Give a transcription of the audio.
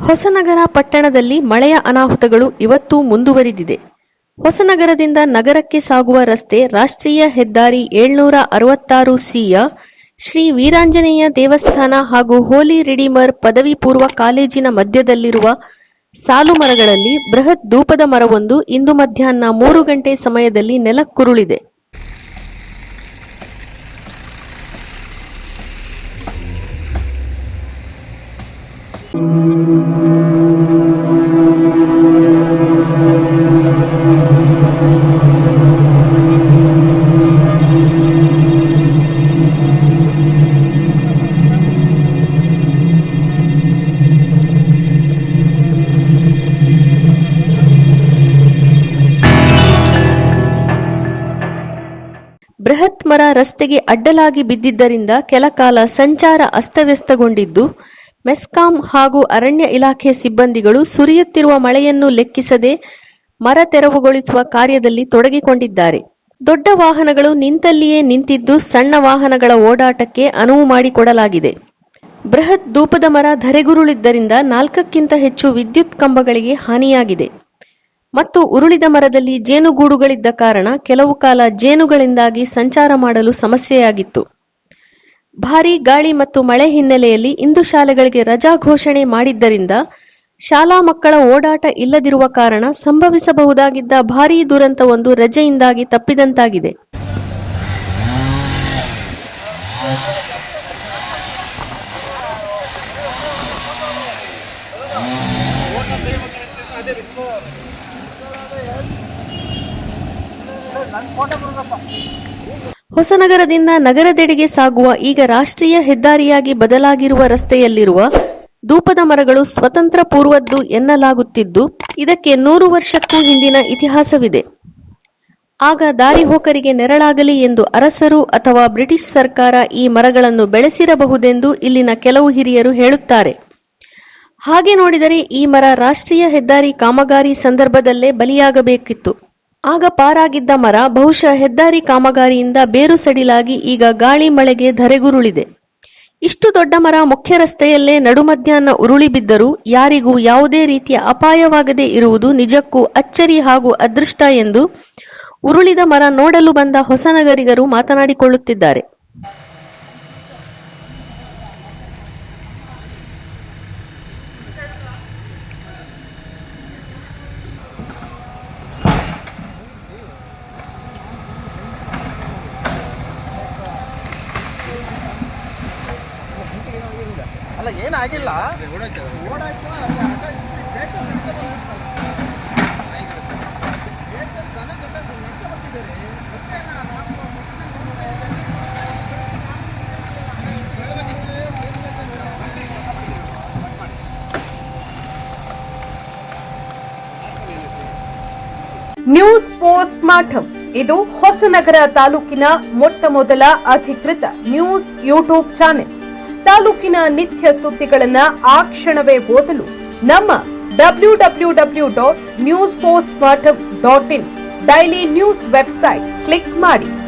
ಹೊಸನಗರ ಪಟ್ಟಣದಲ್ಲಿ ಮಳೆಯ ಅನಾಹುತಗಳು ಇವತ್ತೂ ಮುಂದುವರಿದಿದೆ. ಹೊಸನಗರದಿಂದ ನಗರಕ್ಕೆ ಸಾಗುವ ರಸ್ತೆ ರಾಷ್ಟ್ರೀಯ ಹೆದ್ದಾರಿ ಏಳ್ನೂರ ಅರವತ್ತಾರು ಸಿಯ ಶ್ರೀ ವೀರಾಂಜನೇಯ ದೇವಸ್ಥಾನ ಹಾಗೂ ಹೋಲಿ ರಿಡೀಮರ್ ಪದವಿ ಪೂರ್ವ ಕಾಲೇಜಿನ ಮಧ್ಯದಲ್ಲಿರುವ ಸಾಲು ಮರಗಳಲ್ಲಿ ಬೃಹತ್ ಧೂಪದ ಮರವೊಂದು ಇಂದು ಮಧ್ಯಾಹ್ನ ಮೂರು ಗಂಟೆ ಸಮಯದಲ್ಲಿ ನೆಲಕ್ಕುರುಳಿದೆ. ಬೃಹತ್ ರಸ್ತೆಗೆ ಅಡ್ಡಲಾಗಿ ಬಿದ್ದಿದ್ದರಿಂದ ಕೆಲಕಾಲ ಸಂಚಾರ ಅಸ್ತವ್ಯಸ್ತಗೊಂಡಿದ್ದು ಮೆಸ್ಕಾಂ ಹಾಗೂ ಅರಣ್ಯ ಇಲಾಖೆ ಸಿಬ್ಬಂದಿಗಳು ಸುರಿಯುತ್ತಿರುವ ಮಳೆಯನ್ನು ಲೆಕ್ಕಿಸದೆ ಮರ ತೆರವುಗೊಳಿಸುವ ಕಾರ್ಯದಲ್ಲಿ ತೊಡಗಿಕೊಂಡಿದ್ದಾರೆ. ದೊಡ್ಡ ವಾಹನಗಳು ನಿಂತಲ್ಲಿಯೇ ನಿಂತಿದ್ದು ಸಣ್ಣ ವಾಹನಗಳ ಓಡಾಟಕ್ಕೆ ಅನುವು ಮಾಡಿಕೊಡಲಾಗಿದೆ. ಬೃಹತ್ ಧೂಪದ ಮರ ಧರೆಗುರುಳಿದ್ದರಿಂದ ನಾಲ್ಕಕ್ಕಿಂತ ಹೆಚ್ಚು ವಿದ್ಯುತ್ ಕಂಬಗಳಿಗೆ ಹಾನಿಯಾಗಿದೆ. ಮತ್ತು ಉರುಳಿದ ಮರದಲ್ಲಿ ಜೇನುಗೂಡುಗಳಿದ್ದ ಕಾರಣ ಕೆಲವು ಕಾಲ ಜೇನುಗಳಿಂದಾಗಿ ಸಂಚಾರ ಮಾಡಲು ಸಮಸ್ಯೆಯಾಗಿತ್ತು. ಭಾರೀ ಗಾಳಿ ಮತ್ತು ಮಳೆ ಹಿನ್ನೆಲೆಯಲ್ಲಿ ಇಂದು ಶಾಲೆಗಳಿಗೆ ರಜಾ ಘೋಷಣೆ ಮಾಡಿದ್ದರಿಂದ ಶಾಲಾ ಮಕ್ಕಳ ಓಡಾಟ ಇಲ್ಲದಿರುವ ಕಾರಣ ಸಂಭವಿಸಬಹುದಾಗಿದ್ದ ಭಾರೀ ದುರಂತವೊಂದು ರಜೆಯಿಂದಾಗಿ ತಪ್ಪಿದಂತಾಗಿದೆ. ಹೊಸನಗರದಿಂದ ನಗರದೆಡೆಗೆ ಸಾಗುವ ಈಗ ರಾಷ್ಟ್ರೀಯ ಹೆದ್ದಾರಿಯಾಗಿ ಬದಲಾಗಿರುವ ರಸ್ತೆಯಲ್ಲಿರುವ ಧೂಪದ ಮರಗಳು ಸ್ವತಂತ್ರ ಪೂರ್ವದ್ದು ಎನ್ನಲಾಗುತ್ತಿದ್ದು, ಇದಕ್ಕೆ ನೂರು ವರ್ಷಕ್ಕೂ ಹಿಂದಿನ ಇತಿಹಾಸವಿದೆ. ಆಗ ದಾರಿಹೋಕರಿಗೆ ನೆರಳಾಗಲಿ ಎಂದು ಅರಸರು ಅಥವಾ ಬ್ರಿಟಿಷ್ ಸರ್ಕಾರ ಈ ಮರಗಳನ್ನು ಬೆಳೆಸಿರಬಹುದೆಂದು ಇಲ್ಲಿನ ಕೆಲವು ಹಿರಿಯರು ಹೇಳುತ್ತಾರೆ. ಹಾಗೆ ನೋಡಿದರೆ ಈ ಮರ ರಾಷ್ಟ್ರೀಯ ಹೆದ್ದಾರಿ ಕಾಮಗಾರಿ ಸಂದರ್ಭದಲ್ಲೇ ಬಲಿಯಾಗಬೇಕಿತ್ತು. ಆಗ ಪಾರಾಗಿದ್ದ ಮರ ಬಹುಶಃ ಹೆದ್ದಾರಿ ಕಾಮಗಾರಿಯಿಂದ ಬೇರು ಸಡಿಲಾಗಿ ಈಗ ಗಾಳಿ ಮಳೆಗೆ ಧರೆಗುರುಳಿದೆ. ಇಷ್ಟು ದೊಡ್ಡ ಮರ ಮುಖ್ಯ ರಸ್ತೆಯಲ್ಲೇ ನಡುಮಧ್ಯಾಹ್ನ ಉರುಳಿ ಬಿದ್ದರೂ ಯಾರಿಗೂ ಯಾವುದೇ ರೀತಿಯ ಅಪಾಯವಾಗದೇ ಇರುವುದು ನಿಜಕ್ಕೂ ಅಚ್ಚರಿ ಹಾಗೂ ಅದೃಷ್ಟ ಎಂದು ಉರುಳಿದ ಮರ ನೋಡಲು ಬಂದ ಹೊಸನಗರಿಗರು ಮಾತನಾಡಿಕೊಳ್ಳುತ್ತಿದ್ದಾರೆ. ಅಲ್ಲ ಏನಾಗಿಲ್ಲ ನ್ಯೂಸ್ ಪೋಸ್ಟ್ ಮಾಠಂ ಇದು ಹೊಸನಗರ ತಾಲೂಕಿನ ಮೊಟ್ಟ ಮೊದಲ ಅಧಿಕೃತ ನ್ಯೂಸ್ ಯೂಟ್ಯೂಬ್ ಚಾನೆಲ್. ತಾಲೂಕಿನ ನಿತ್ಯ ಸುದ್ದಿಗಳನ್ನ ಆ ಕ್ಷಣವೇ ಓದಲು ನಮ್ಮ W W W dot news post mortem dot in. Daily news website. Click ಮಾಡಿ.